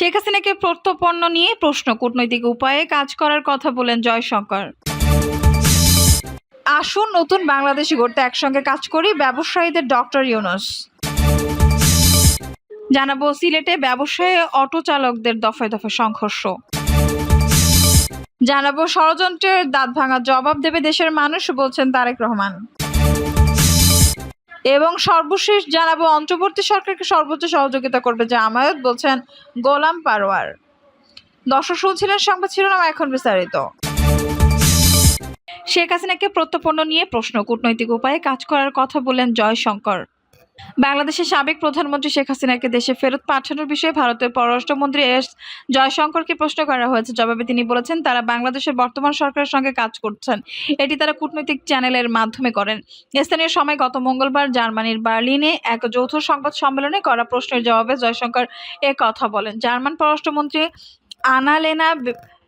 শেখ হাসিনাকে প্রত্যর্পণ নিয়ে প্রশ্ন, কূটনৈতিক উপায়ে কাজ করার কথা বলেন জয়শঙ্কর। আসুন, নতুন বাংলাদেশি গড়তে একসঙ্গে কাজ করি ব্যবসায়ীদের ডক্টর ইউনুস। জানাব, সিলেটে ব্যবসায়ী অটো চালকদের দফায় দফায় সংঘর্ষ। জানাব, ষড়যন্ত্রের দাঁত ভাঙা জবাব দেবে দেশের মানুষ, বলছেন তারেক রহমান। এবং সর্বশেষ জানাব, অন্তর্বর্তী সরকারকে সর্বোচ্চ সহযোগিতা করবে জামায়াত বলছেন গোলাম পারোয়ার। দর্শক, শুনছিলেন সংবাদ শিরোনাম এখন বিস্তারিত। শেখ হাসিনাকে প্রত্যপন্ন নিয়ে প্রশ্ন, কূটনৈতিক উপায়ে কাজ করার কথা বললেন জয়শঙ্কর। বাংলাদেশের সাবেক প্রধানমন্ত্রী শেখ হাসিনাকে দেশে ফেরত পাঠানোর বিষয়ে ভারতের পররাষ্ট্রমন্ত্রী এস জয়শঙ্করকে প্রশ্ন করা হয়েছে। জবাবে তিনি বলেছেন, তারা বাংলাদেশের বর্তমান সরকারের সঙ্গে কাজ করছেন। এটি তারা কূটনৈতিক চ্যানেলের মাধ্যমে করেন। স্থানীয় সময় গত মঙ্গলবার জার্মানির বার্লিনে এক যৌথ সংবাদ সম্মেলনে করা প্রশ্নের জবাবে জয়শঙ্কর এ কথা বলেন। জার্মান পররাষ্ট্রমন্ত্রী আনালেনা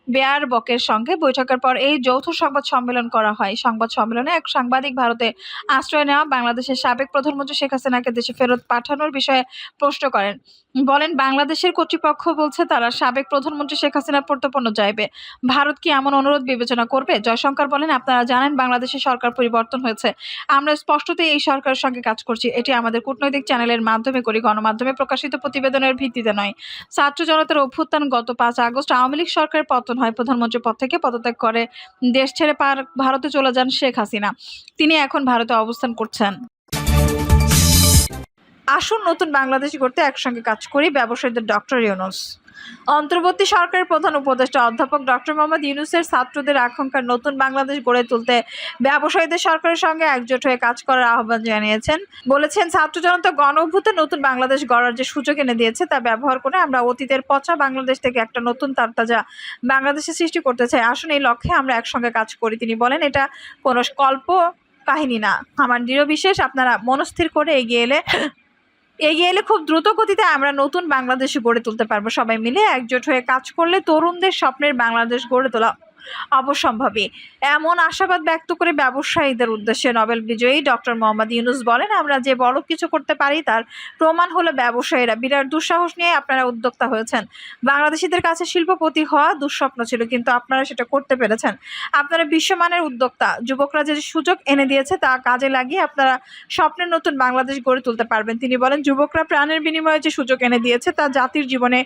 বে- বেয়ারবকের সঙ্গে বৈঠকের পর এই যৌথ সংবাদ সম্মেলন করা হয়। সংবাদ সম্মেলনে এক সাংবাদিক ভারতে আশ্রয় নেওয়া বাংলাদেশের সাবেক প্রধানমন্ত্রী শেখ হাসিনাকে দেশে ফেরত পাঠানোর বিষয়ে প্রশ্ন করেন। বলেন, বাংলাদেশের কর্তৃপক্ষ বলছে তারা সাবেক প্রধানমন্ত্রী শেখ হাসিনা প্রত্যর্পণ চাইবে। ভারত কি এমন অনুরোধ বিবেচনা করবে? জয়শঙ্কর বলেন, আপনারা জানেন বাংলাদেশের সরকার পরিবর্তন হয়েছে। আমরা স্পষ্টতই এই সরকারের সঙ্গে কাজ করছি। এটি আমাদের কূটনৈতিক চ্যানেলের মাধ্যমে করি, গণমাধ্যমে প্রকাশিত প্রতিবেদনের ভিত্তিতে নয়। ছাত্র জনতার অভ্যুত্থান গত পাঁচ আগস্ট আওয়ামী লীগ সরকারের পতন হয়। প্রধানমন্ত্রী পদ থেকে পদত্যাগ করে দেশ ছেড়ে পার ভারতে চলে যান শেখ হাসিনা। তিনি এখন ভারতে অবস্থান করছেন। আসুন নতুন বাংলাদেশ করতে একসঙ্গে কাজ করি, ব্যবসায়ীদের ডক্টর ইউনুস। অন্তর্বর্তী সরকারের প্রধান উপদেষ্টা অধ্যাপক ডক্টর মোহাম্মদ ইউনুসের ছাত্রদের আকাঙ্ক্ষার নতুন বাংলাদেশ গড়ে তুলতে ব্যবসায়ীদের সরকারের সঙ্গে একজোট হয়ে কাজ করার আহ্বান জানিয়েছেন। বলেছেন, ছাত্র জনতা গণ নতুন বাংলাদেশ গড়ার যে সুযোগ এনে দিয়েছে তা ব্যবহার করে আমরা অতীতের পচা বাংলাদেশ থেকে একটা নতুন তারতাজা বাংলাদেশের সৃষ্টি করতে চাই। আসুন এই লক্ষ্যে আমরা একসঙ্গে কাজ করি, তিনি বলেন। এটা কোনো কল্প কাহিনী না। আমার দৃঢ় বিশ্বাস, আপনারা মনস্থির করে এগিয়ে এলে এগিয়ে এলে খুব দ্রুত গতিতে আমরা নতুন বাংলাদেশ গড়ে তুলতে পারব। সবাই মিলে একজোট হয়ে কাজ করলে তরুণদের স্বপ্নের বাংলাদেশ গড়ে তোলা অবসম্ভাবী। এমন আশাবাদ ব্যক্ত করে ব্যবসায়ীদের উদ্দেশ্যে নোবেল বিজয়ী ডক্টর মোহাম্মদ ইউনুস বলেন, আমরা যে বড় কিছু করতে পারি, তার প্রমাণ হলো ব্যবসায়ীরা। বিরাট দুঃসাহস নিয়ে আপনারা উদ্যোক্তা হয়েছেন। বাংলাদেশিদের কাছে শিল্পপতি হওয়া দুঃস্বপ্ন ছিল, কিন্তু আপনারা সেটা করতে পেরেছেন। আপনারা বিশ্বমানের উদ্যোক্তা। যুবকরা যে সুযোগ এনে দিয়েছে, তা কাজে লাগিয়ে আপনারা স্বপ্নের নতুন বাংলাদেশ গড়ে তুলতে পারবেন। তিনি বলেন, যুবকরা প্রাণের বিনিময়ে যে সুযোগ এনে দিয়েছে, তা জাতির জীবনে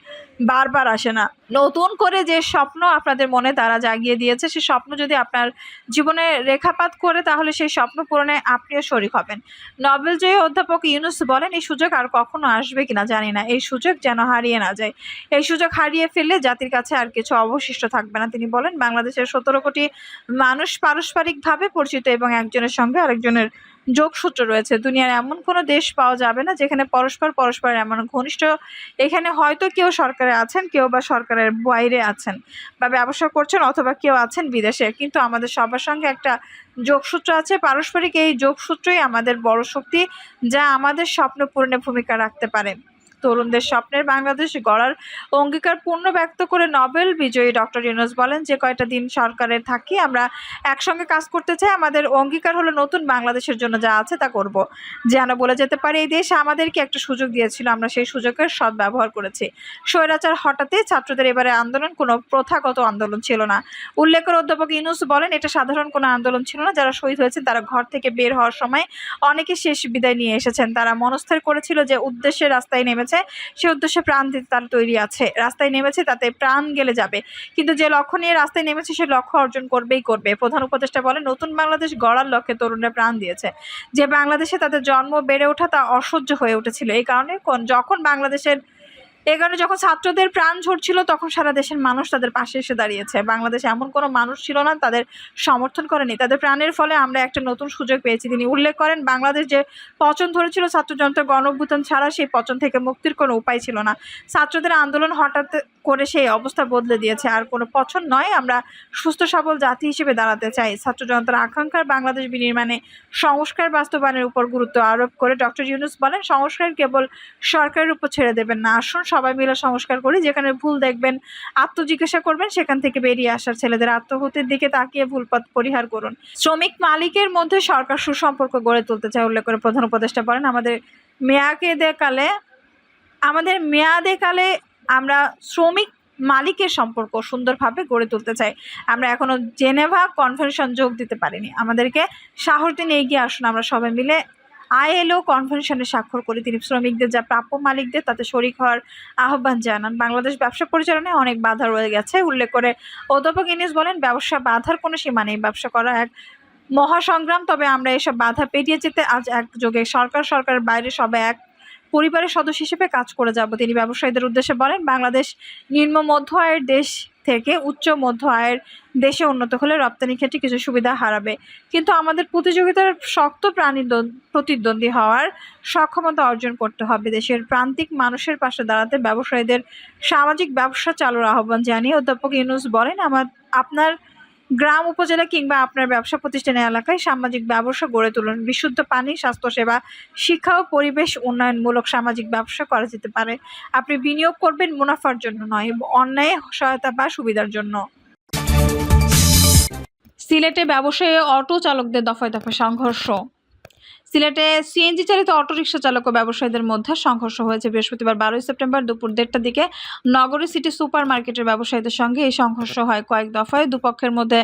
বারবার আসে না। নতুন করে যে স্বপ্ন আপনাদের মনে তারা জাগিয়ে দিয়েছে সেই স্বপ্ন যদি আপনার জীবনে রেখাপাত করে, তাহলে সেই স্বপ্ন পূরণে আপনিও শরিক হবেন। নোবেলজয়ী অধ্যাপক ইউনুস বলেন, এই সুযোগ আর কখনো আসবে কিনা জানি না। এই সুযোগ যেন হারিয়ে না যায়। এই সুযোগ হারিয়ে ফেললে জাতির কাছে আর কিছু অবশিষ্ট থাকবে না। তিনি বলেন, বাংলাদেশের সতেরো কোটি মানুষ পারস্পরিকভাবে পরিচিত এবং একজনের সঙ্গে আরেকজনের যোগসূত্র রয়েছে। দুনিয়ার এমন কোনো দেশ পাওয়া যাবে না যেখানে পরস্পর পরস্পরের এমন ঘনিষ্ঠ, এখানে হয়তো কেউ সরকারে আছেন, কেউ বা সরকারের বাইরে আছেন বা ব্যবসা করছেন অথবা কেউ আছেন বিদেশে। কিন্তু আমাদের সবার সঙ্গে একটা যোগসূত্র আছে। পারস্পরিক এই যোগসূত্রই আমাদের বড় শক্তি যা আমাদের স্বপ্ন পূরণে ভূমিকা রাখতে পারে। তরুণদের স্বপ্নের বাংলাদেশ গড়ার অঙ্গীকার পূর্ণ ব্যক্ত করে নোবেল বিজয়ী ডক্টর ইউনুস বলেন যে কয়টা দিন সরকারের থাকি, আমরা একসঙ্গে কাজ করতে চাই, আমাদের অঙ্গীকার হলো নতুন বাংলাদেশের জন্য যা আছে তা করব। যেন বলে যেতে পারে, এই দেশ আমাদেরকে একটা সুযোগ দিয়েছিল, আমরা সেই সুযোগের সদ্ব্যবহার করেছি। স্বৈরাচার হঠাৎই ছাত্রদের এবারে আন্দোলন, কোনো প্রথাগত আন্দোলন ছিল না। উল্লেখ অধ্যাপক ইউনুস বলেন, এটা সাধারণ কোনো আন্দোলন ছিল না। যারা শহীদ হয়েছেন, তারা ঘর থেকে বের হওয়ার সময় অনেকে শেষ বিদায় নিয়ে এসেছেন। তারা মনস্থির করেছিল যে উদ্দেশ্যে রাস্তায় নেমেছে, সে উদ্দেশ্যে প্রাণ দিতে তারা তৈরি আছে। রাস্তায় নেমেছে, তাতে প্রাণ গেলে যাবে। কিন্তু যে লক্ষ্য নিয়ে রাস্তায় নেমেছে, সে লক্ষ্য অর্জন করবেই করবে। প্রধান উপদেষ্টা বলে নতুন বাংলাদেশ গড়ার লক্ষ্যে তরুণরা প্রাণ দিয়েছে। যে বাংলাদেশে তাদের জন্ম বেড়ে ওঠা তা অসহ্য হয়ে উঠেছিল। এই কারণে যখন বাংলাদেশের কারণে যখন ছাত্রদের প্রাণ ঝরছিল, তখন সারা দেশের মানুষ তাদের পাশে এসে দাঁড়িয়েছে। বাংলাদেশে এমন কোনো মানুষ ছিল না, তাদের সমর্থন করেনি। তাদের প্রাণের ফলে আমরা একটা নতুন সুযোগ পেয়েছি। তিনি উল্লেখ করেন, বাংলাদেশ যে পচন ধরেছিল ছাত্র গণভূতন ছাড়া, সেই পচন থেকে মুক্তির কোনো উপায় ছিল না। ছাত্রদের আন্দোলন হঠাৎ করে সেই অবস্থা বদলে দিয়েছে। আর কোনো পছন্দ নয়, আমরা সুস্থ সবল জাতি হিসেবে দাঁড়াতে চাই। ছাত্র জনতার আকাঙ্ক্ষার বাংলাদেশ বিনির্মাণে সংস্কার বাস্তবায়নের উপর গুরুত্ব আরোপ করে ডক্টর ইউনুস বলেন, সংস্কার কেবল সরকারের উপর ছেড়ে দেবেন না। আসুন সবাই মিলে সংস্কার করি, যেখানে ভুল দেখবেন, আত্মজিজ্ঞাসা করবেন, সেখান থেকে বেরিয়ে আসার ছেলেদের আত্মহত্যের দিকে তাকিয়ে ভুল পথ পরিহার করুন। শ্রমিক মালিকের মধ্যে সরকার সুসম্পর্ক গড়ে তুলতে চায়, উল্লেখ করে প্রধান উপদেষ্টা বলেন, আমাদের মেয়াকে দেকালে আমাদের মেয়াদে কালে আমরা শ্রমিক মালিকের সম্পর্ক সুন্দরভাবে গড়ে তুলতে চাই। আমরা এখনও জেনেভা কনভেনশন যোগ দিতে পারিনি। আমাদেরকে সাহস দিন এগিয়ে আসুন আমরা সবাই মিলে। আইএলও কনভেনশনে স্বাক্ষর করি তিনি শ্রমিকদের যা প্রাপ্য মালিকদের তাতে শরিক হওয়ার আহ্বান জানান। বাংলাদেশ ব্যবসা পরিচালনায় অনেক বাধা রয়ে গেছে। উল্লেখ করে অধ্যাপক ইনিস বলেন, ব্যবসা বাধার কোনো সীমা নেই। ব্যবসা করা এক মহাসংগ্রাম, তবে আমরা এসব বাধা পেরিয়ে যেতে আজ একযোগে সরকার, সরকারের বাইরে সবাই এক পরিবারের সদস্য হিসেবে কাজ করে যাব, তিনি ব্যবসায়ীদের উদ্দেশ্যে বলেন। বাংলাদেশ নিম্ন মধ্য আয়ের দেশ থেকে উচ্চ মধ্য আয়ের দেশে উন্নত হলে রপ্তানি ক্ষেত্রে কিছু সুবিধা হারাবে। কিন্তু আমাদের প্রতিযোগিতার শক্ত প্রাণী প্রতিদ্বন্দ্বী হওয়ার সক্ষমতা অর্জন করতে হবে। দেশের প্রান্তিক মানুষের পাশে দাঁড়াতে ব্যবসায়ীদের সামাজিক ব্যবসা চালুর আহ্বান জানিয়ে অধ্যাপক ইউনুস বলেন, আমার, আপনার গ্রাম, উপজেলা কিংবা আপনার ব্যবসা প্রতিষ্ঠানের এলাকায় সামাজিক ব্যবসা গড়ে তুলুন। বিশুদ্ধ পানি, স্বাস্থ্যসেবা, শিক্ষা ও পরিবেশ উন্নয়নমূলক সামাজিক ব্যবসা করা যেতে পারে। আপনি বিনিয়োগ করবেন মুনাফার জন্য নয়, অন্যায়, সহায়তা বা সুবিধার জন্য। সিলেটে ব্যবসায়ী অটো চালকদের দফায় দফায় সংঘর্ষ। সিলেটে সিএনজি চালিত অটোরিকশা চালক ও ব্যবসায়ীদের মধ্যে সংঘর্ষ হয়েছে। বৃহস্পতিবার বারোই সেপ্টেম্বর দুপুর দেড়টার দিকে নগরী সিটি সুপার মার্কেটের ব্যবসায়ীদের সঙ্গে এই সংঘর্ষ হয়। কয়েক দফায় দুপক্ষের মধ্যে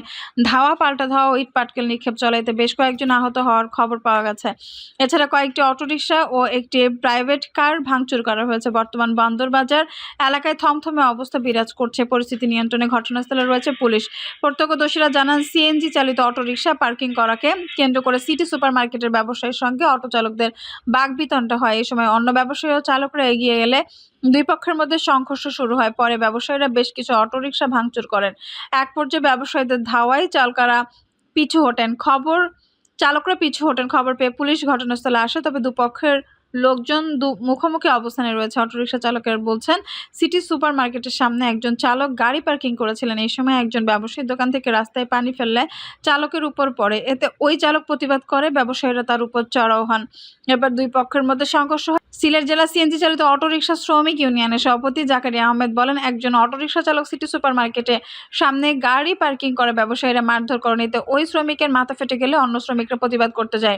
ধাওয়া, পাল্টা ধাওয়া ইট পাটকেল নিক্ষেপ চলাইতে বেশ কয়েকজন আহত হওয়ার খবর পাওয়া গেছে। এছাড়া কয়েকটি অটোরিকশা ও একটি প্রাইভেট কার ভাঙচুর করা হয়েছে। বর্তমান বন্দরবাজার এলাকায় থমথমে অবস্থা বিরাজ করছে। পরিস্থিতি নিয়ন্ত্রণে ঘটনাস্থলে রয়েছে পুলিশ। প্রত্যক্ষদর্শীরা জানান, সিএনজি চালিত অটোরিকশা পার্কিং করাকে কেন্দ্র করে সিটি সুপার মার্কেটের ব্যবসায়ীর সঙ্গে অটো চালকদের বাগবিতণ্ডা হয়। এই সময় অন্য ব্যবসায়ী ও চালকরা এগিয়ে গেলে দুই পক্ষের মধ্যে সংঘর্ষ শুরু হয়। পরে ব্যবসায়ীরা বেশ কিছু অটোরিকশা ভাঙচুর করেন। এক পর্যায়ে ব্যবসায়ীদের ধাওয়ায় চালকারা পিছু হটেন। খবর চালকরা পিছু হটেন। খবর পেয়ে পুলিশ ঘটনাস্থলে আসে, তবে দুপক্ষের লোকজন মুখোমুখি অবস্থানে রয়েছে। অটোরিকশা চালকের বলছেন, সিটি সুপার মার্কেটের সামনে একজন চালক গাড়ি পার্কিং করেছিলেন। এই সময় একজন ব্যবসায়ী দোকান থেকে রাস্তায় পানি ফেললে চালকের উপর পড়ে। এতে ওই চালক প্রতিবাদ করে, ব্যবসায়ীরা তার উপর চড়াও হন। এবার দুই পক্ষের মধ্যে সংঘর্ষ হয়। সিলেট জেলা সিএনজি চালিত অটোরিকশা শ্রমিক ইউনিয়নের সভাপতি জাকারিয়া আহমেদ বলেন, একজন অটোরিকশা চালক সিটি সুপার মার্কেটে সামনে গাড়ি পার্কিং করে, ব্যবসায়ীরা মারধর করেন এতে ওই শ্রমিকের মাথা ফেটে গেলে অন্য শ্রমিকরা প্রতিবাদ করতে যায়।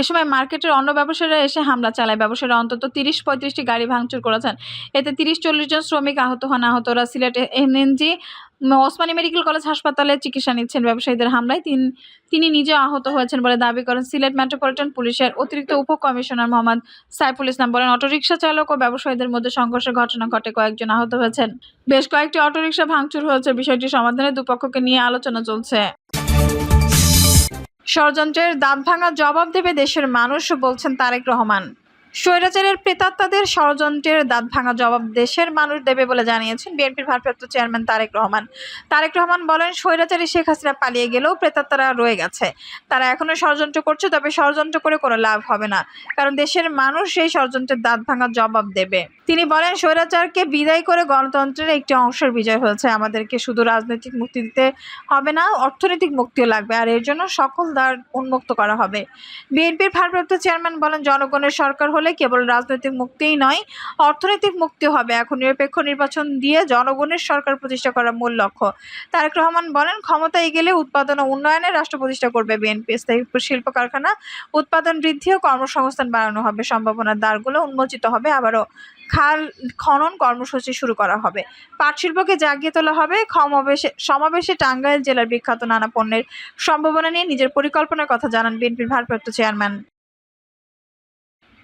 এ সময় মার্কেটের অন্য ব্যবসায়ীরা এসে হামলা চালায়। ব্যবসায়ীরা অন্তত তিরিশ পঁয়ত্রিশটি গাড়ি ভাঙচুর করেছেন। এতে তিরিশ চল্লিশ জন শ্রমিক আহত হন। আহতরা সিলেটে এনএনজি, ওসমানী মেডিকেল কলেজ হাসপাতালে চিকিৎসা নিচ্ছেন। ব্যবসায়ীদের হামলায় তিন, তিনি নিজে আহত হয়েছেন বলে দাবি করেন সিলেট মেট্রোপলিটন পুলিশের অতিরিক্ত উপকমিশনার মোহাম্মদ সাইফুল ইসলাম বলেন, অটোরিকশা চালক ও ব্যবসায়ীদের মধ্যে সংঘর্ষের ঘটনা ঘটে কয়েকজন আহত হয়েছেন। বেশ কয়েকটি অটোরিকশা ভাঙচুর হয়েছে। বিষয়টি সমাধানে দুপক্ষকে নিয়ে আলোচনা চলছে। ষড়যন্ত্রের দাঁত ভাঙা জবাব দেবে দেশের মানুষ বলছেন তারেক রহমান। স্বৈরাচারের প্রেতাত্মাদের ষড়যন্ত্রের দাঁত ভাঙা জবাব দেশের মানুষ দেবে বলে জানিয়েছেন বিএনপির ভারপ্রাপ্ত চেয়ারম্যান তারেক রহমান। তারেক রহমান বলেন, স্বৈরাচারী শেখ হাসিনা পালিয়ে গেলেও প্রেতাত্মারা রয়ে গেছে। তারা এখনও ষড়যন্ত্র করছে, তবে ষড়যন্ত্র করে কোনো লাভ হবে না, কারণ দেশের মানুষ সেই ষড়যন্ত্রের দাঁত ভাঙা জবাব দেবে। তিনি বলেন, স্বৈরাচারকে বিদায় করে গণতন্ত্রের একটি অংশের বিজয় হয়েছে। আমাদেরকে শুধু রাজনৈতিক মুক্তি দিতে হবে না, অর্থনৈতিক মুক্তিও লাগবে, আর এর জন্য সকল দ্বার উন্মুক্ত করা হবে। বিএনপির ভারপ্রাপ্ত চেয়ারম্যান বলেন, জনগণের সরকার হলে কেবল রাজনৈতিক মুক্তিই নয়, অর্থনৈতিক মুক্তি হবে। এখন নিরপেক্ষ নির্বাচন দিয়ে জনগণের সরকার প্রতিষ্ঠা করা মূল লক্ষ্য। তারেক রহমান বলেন, ক্ষমতায় গেলে উৎপাদন ও উন্নয়নে রাষ্ট্র প্রতিষ্ঠা করবে বিএনপি। স্থায়ী শিল্প কারখানা উৎপাদন বৃদ্ধি ও কর্মসংস্থান বাড়ানো হবে। সম্ভাবনার দ্বারগুলো উন্মোচিত হবে। আবারও খাল খনন কর্মসূচি শুরু করা হবে। পাট শিল্পকে জাগিয়ে তোলা হবে। সমাবেশে সমাবেশে টাঙ্গাইল জেলার বিখ্যাত নানা পণ্যের সম্ভাবনা নিয়ে নিজের পরিকল্পনার কথা জানান বিএনপির ভারপ্রাপ্ত চেয়ারম্যান।